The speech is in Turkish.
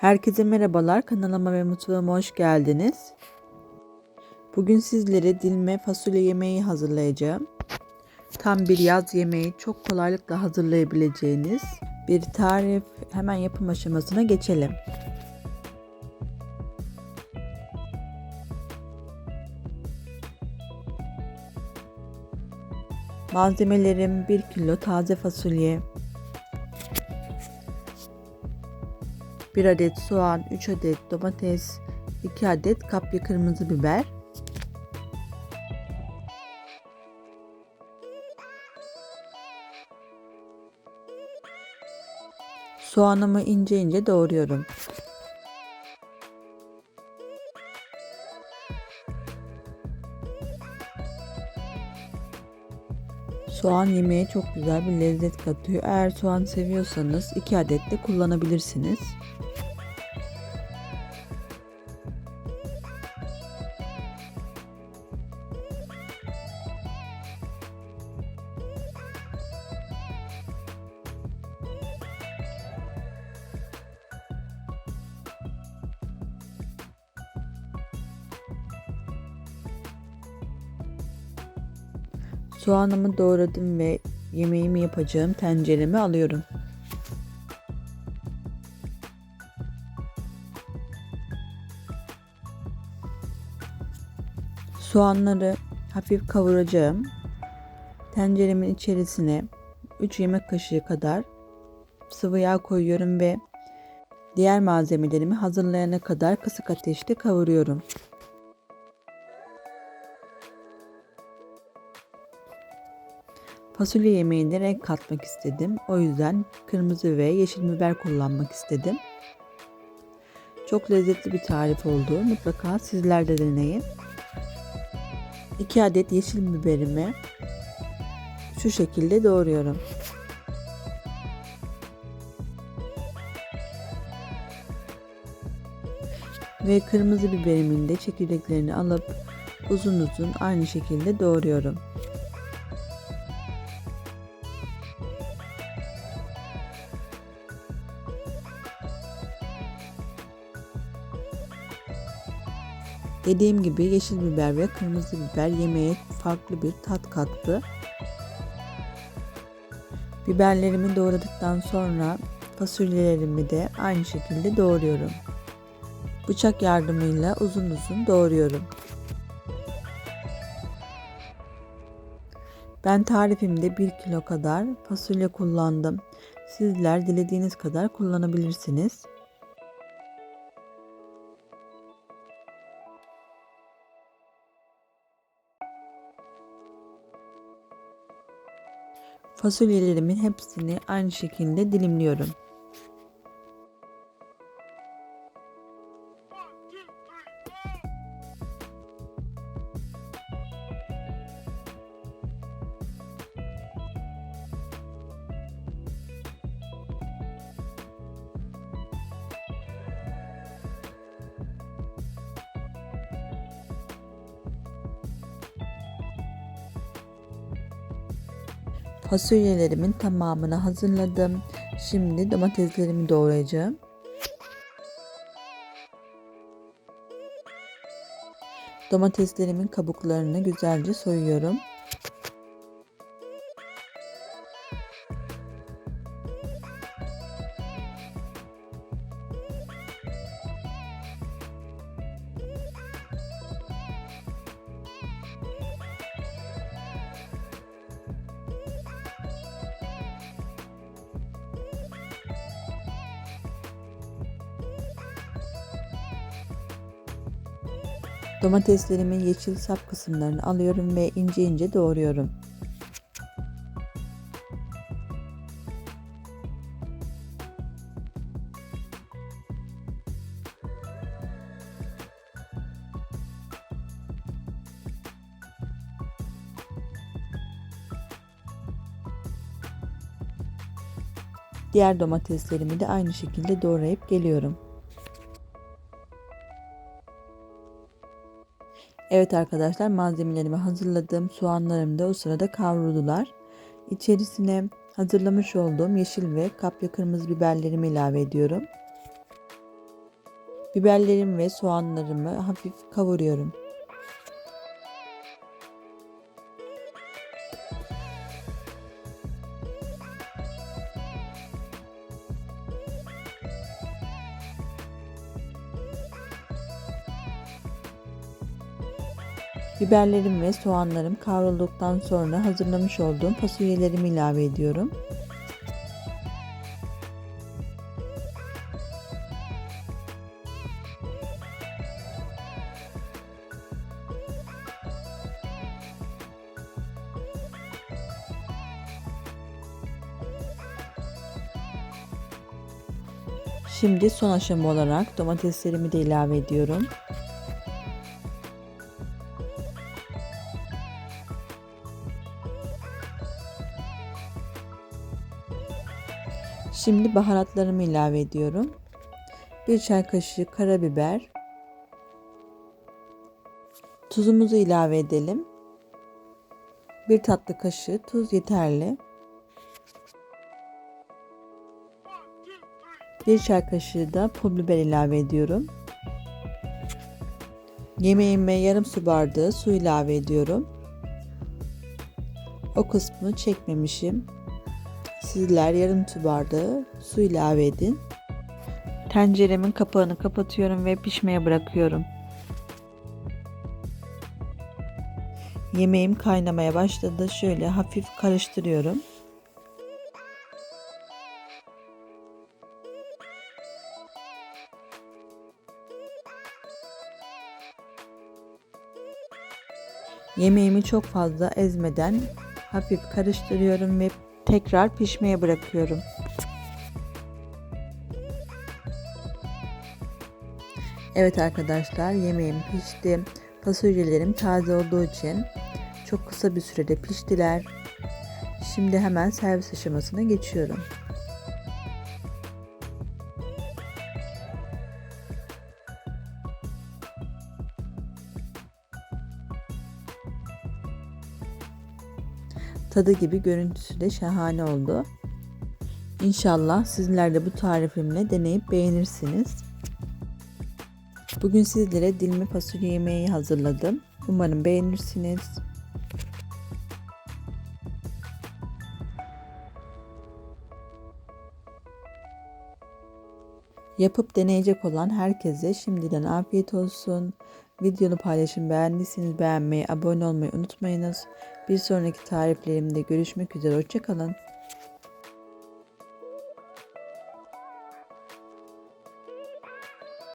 Herkese merhabalar. Kanalıma ve mutfağıma hoş geldiniz. Bugün sizlere dilme fasulye yemeği hazırlayacağım. Tam bir yaz yemeği çok kolaylıkla hazırlayabileceğiniz bir tarif. Hemen yapım aşamasına geçelim. Malzemelerim 1 kilo taze fasulye, 1 adet soğan, 3 adet domates, 2 adet kapya kırmızı biber. Soğanımı ince ince doğruyorum. Soğan yemeğe çok güzel bir lezzet katıyor. Eğer soğan seviyorsanız 2 adet de kullanabilirsiniz. Soğanımı doğradım ve yemeğimi yapacağım tencereme alıyorum. Soğanları hafif kavuracağım. Tenceremin içerisine 3 yemek kaşığı kadar sıvı yağ koyuyorum ve diğer malzemelerimi hazırlayana kadar kısık ateşte kavuruyorum. Fasulye yemeğinde renk katmak istedim. O yüzden kırmızı ve yeşil biber kullanmak istedim. Çok lezzetli bir tarif oldu. Mutlaka sizler de deneyin. 2 adet yeşil biberimi şu şekilde doğruyorum. Ve kırmızı biberimin de çekirdeklerini alıp uzun uzun aynı şekilde doğruyorum. Dediğim gibi yeşil biber ve kırmızı biber yemeğe farklı bir tat kattı. Biberlerimi doğradıktan sonra fasulyelerimi de aynı şekilde doğruyorum. Bıçak yardımıyla uzun uzun doğruyorum. Ben tarifimde 1 kilo kadar fasulye kullandım. Sizler dilediğiniz kadar kullanabilirsiniz. Fasulyelerimin hepsini aynı şekilde dilimliyorum. Fasulyelerimin tamamını hazırladım. Şimdi domateslerimi doğrayacağım. Domateslerimin kabuklarını güzelce soyuyorum. Domateslerimin yeşil sap kısımlarını alıyorum ve ince ince doğruyorum. Diğer domateslerimi de aynı şekilde doğrayıp geliyorum. Evet arkadaşlar malzemelerimi hazırladım. Soğanlarım da o sırada kavruldular. İçerisine hazırlamış olduğum yeşil ve kapya kırmızı biberlerimi ilave ediyorum. Biberlerim ve soğanlarımı hafif kavuruyorum. Biberlerim ve soğanlarım kavrulduktan sonra hazırlamış olduğum fasulyelerimi ilave ediyorum. Şimdi son aşama olarak domateslerimi de ilave ediyorum. Şimdi baharatlarımı ilave ediyorum. 1 çay kaşığı karabiber. Tuzumuzu ilave edelim. 1 tatlı kaşığı tuz yeterli. 1 çay kaşığı da pul biber ilave ediyorum. Yemeğime yarım su bardağı su ilave ediyorum. O kısmını çekmemişim. Sizler yarım su bardağı su ilave edin. Tenceremin kapağını kapatıyorum ve pişmeye bırakıyorum. Yemeğim kaynamaya başladı. Şöyle hafif karıştırıyorum. Yemeğimi çok fazla ezmeden hafif karıştırıyorum ve tekrar pişmeye bırakıyorum. Evet arkadaşlar yemeğim pişti. Fasulyelerim taze olduğu için çok kısa bir sürede piştiler. Şimdi hemen servis aşamasına geçiyorum. Tadı gibi görüntüsü de şahane oldu. İnşallah sizler de bu tarifimle deneyip beğenirsiniz. Bugün sizlere dilme fasulye yemeği hazırladım. Umarım beğenirsiniz. Yapıp deneyecek olan herkese şimdiden afiyet olsun. Videonu paylaşın beğendiyseniz beğenmeyi, abone olmayı unutmayınız. Bir sonraki tariflerimde görüşmek üzere. Hoşçakalın.